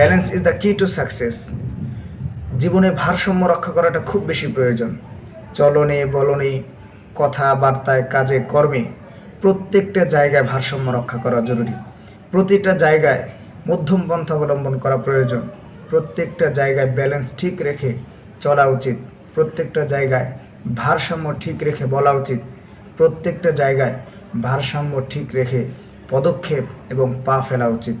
Balance is the key to success জীবনে ভারসাম্য রক্ষা করাটা খুব বেশি প্রয়োজন। চলনে, বলনে, কথাবার্তায়, কাজে, কর্মে প্রত্যেকটা জায়গায় ভারসাম্য রক্ষা করা জরুরি। প্রতিটা জায়গায় মধ্যম পন্থা অবলম্বন করা প্রয়োজন। প্রত্যেকটা জায়গায় ব্যালেন্স ঠিক রেখে চলা উচিত। প্রত্যেকটা জায়গায় ভারসাম্য ঠিক রেখে বলা উচিত। প্রত্যেকটা জায়গায় ভারসাম্য ঠিক রেখে পদক্ষেপ এবং পা ফেলা উচিত।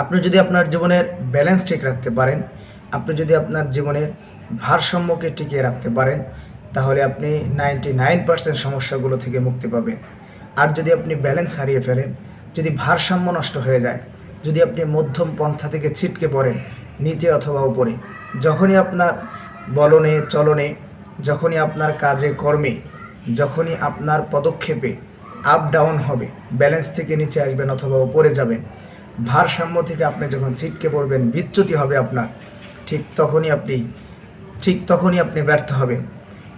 আপনি যদি আপনার জীবনের ব্যালেন্স ঠিক রাখতে পারেন, আপনি যদি আপনার জীবনের ভারসাম্যকে টিকিয়ে রাখতে পারেন, তাহলে আপনি নাইনটি নাইন পার্সেন্ট সমস্যাগুলো থেকে মুক্তি পাবেন। আর যদি আপনি ব্যালেন্স হারিয়ে ফেলেন, যদি ভারসাম্য নষ্ট হয়ে যায়, যদি আপনি মধ্যম পন্থা থেকে ছিটকে পড়েন, নিচে অথবা উপরে, যখনই আপনার বলনে, চলনে, যখনই আপনার কাজে কর্মে, যখনই আপনার পদক্ষেপে আপ ডাউন হবে ব্যালেন্স থেকে নিচে আসবেন অথবা উপরে যাবেন ভারসাম্য থেকে আপনি যখন ছিটকে পড়বেন, বিচ্যুতি হবে আপনার। ঠিক তখনই আপনি, ঠিক তখনই আপনি ব্যর্থ হবেন।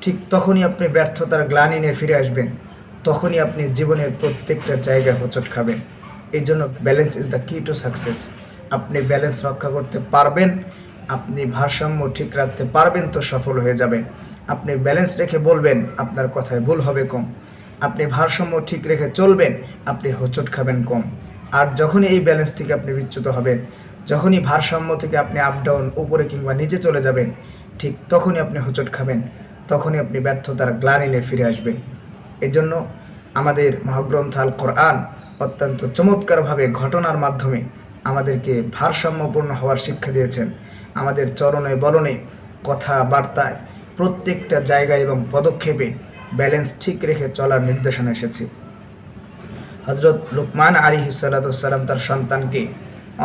ঠিক তখনই আপনি ব্যর্থতার গ্লানি নিয়ে ফিরে আসবেন। তখনই আপনি জীবনের প্রত্যেকটা জায়গায় হোঁচট খাবেন। এই জন্য balance is the key to success আপনি ব্যালেন্স রক্ষা করতে পারবেন, আপনি ভারসাম্য ঠিক রাখতে পারবেন তো সফল হয়ে যাবেন। আপনি ব্যালেন্স রেখে বলবেন, আপনার কথায় ভুল হবে কম। আপনি ভারসাম্য ঠিক রেখে চলবেন, আপনি হোঁচট খাবেন কম। আর যখনই এই ব্যালেন্স থেকে আপনি বিচ্যুত হবেন, যখনই ভারসাম্য থেকে আপনি আপ ডাউন উপরে কিংবা নিচে চলে যাবেন, ঠিক তখনই আপনি হোঁচট খাবেন, তখনই আপনি ব্যর্থতার গ্লানি নিয়ে ফিরে আসবেন। এজন্য আমাদের মহাগ্রন্থ আল কোরআন অত্যন্ত চমৎকারভাবে ঘটনার মাধ্যমে আমাদেরকে ভারসাম্যপূর্ণ হওয়ার শিক্ষা দিয়েছেন। আমাদের চরণে বলনে কথাবার্তায় প্রত্যেকটা জায়গায় এবং পদক্ষেপে ব্যালেন্স ঠিক রেখে চলার নির্দেশনা এসেছে। হজরত লুকমান আলী সাল্লাম তার সন্তানকে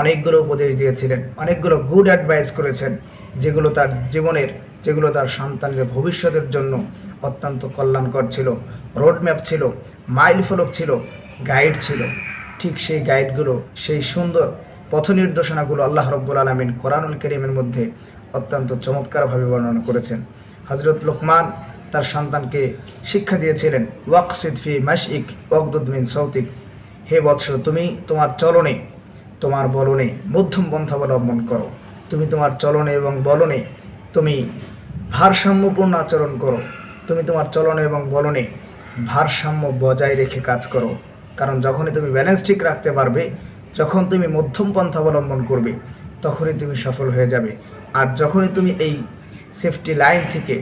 অনেকগুলো উপদেশ দিয়েছিলেন, অনেকগুলো গুড অ্যাডভাইস করেছেন, যেগুলো তার জীবনের, যেগুলো তার সন্তানের ভবিষ্যতের জন্য অত্যন্ত কল্যাণকর ছিল। রোডম্যাপ ছিল মাইল ফলক ছিল গাইড ছিল। ঠিক সেই গাইডগুলো সেই সুন্দর পথ নির্দেশনাগুলো আল্লাহ রব্বুল আলমিন কোরআনুল করিমের মধ্যে অত্যন্ত চমৎকারভাবে বর্ণনা করেছেন। হজরত লোকমান তার সন্তানকে শিক্ষা দিয়েছিলেন, ওয়াকসিদ ফি মাসিক ওয়াকদুদ মিন সৌতিক হে বৎস, তুমি তোমার চলনে, তোমার বলনে মধ্যম পন্থা অবলম্বন করো। তুমি তোমার চলনে এবং বলনে তুমি ভারসাম্যপূর্ণ আচরণ করো। তুমি তোমার চলনে এবং বলনে ভারসাম্য বজায় রেখে কাজ করো। কারণ যখনই তুমি ব্যালেন্স ঠিক রাখতে পারবে, যখন তুমি মধ্যম পন্থা অবলম্বন করবে, তখনই তুমি সফল হয়ে যাবে। আর যখনই তুমি এই সেফটি লাইন থেকে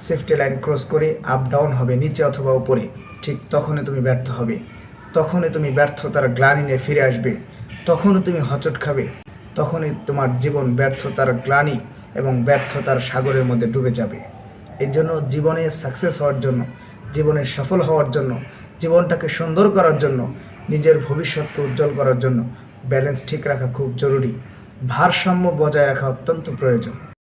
সেফটি লাইন ক্রস করে আপ ডাউন হবে, নিচে অথবা উপরে, ঠিক তখনই তুমি ব্যর্থ হবে। তখনই তুমি ব্যর্থতার গ্লানি নিয়ে ফিরে আসবে। তখনই তুমি হচট খাবে। তখনই তোমার জীবন ব্যর্থতার গ্লানি এবং ব্যর্থতার সাগরের মধ্যে ডুবে যাবে। এই জন্য জীবনে সাকসেস হওয়ার জন্য, জীবনে সফল হওয়ার জন্য, জীবনটাকে সুন্দর করার জন্য, নিজের ভবিষ্যৎকে উজ্জ্বল করার জন্য ব্যালেন্স ঠিক রাখা খুব জরুরি। ভারসাম্য বজায় রাখা অত্যন্ত প্রয়োজন।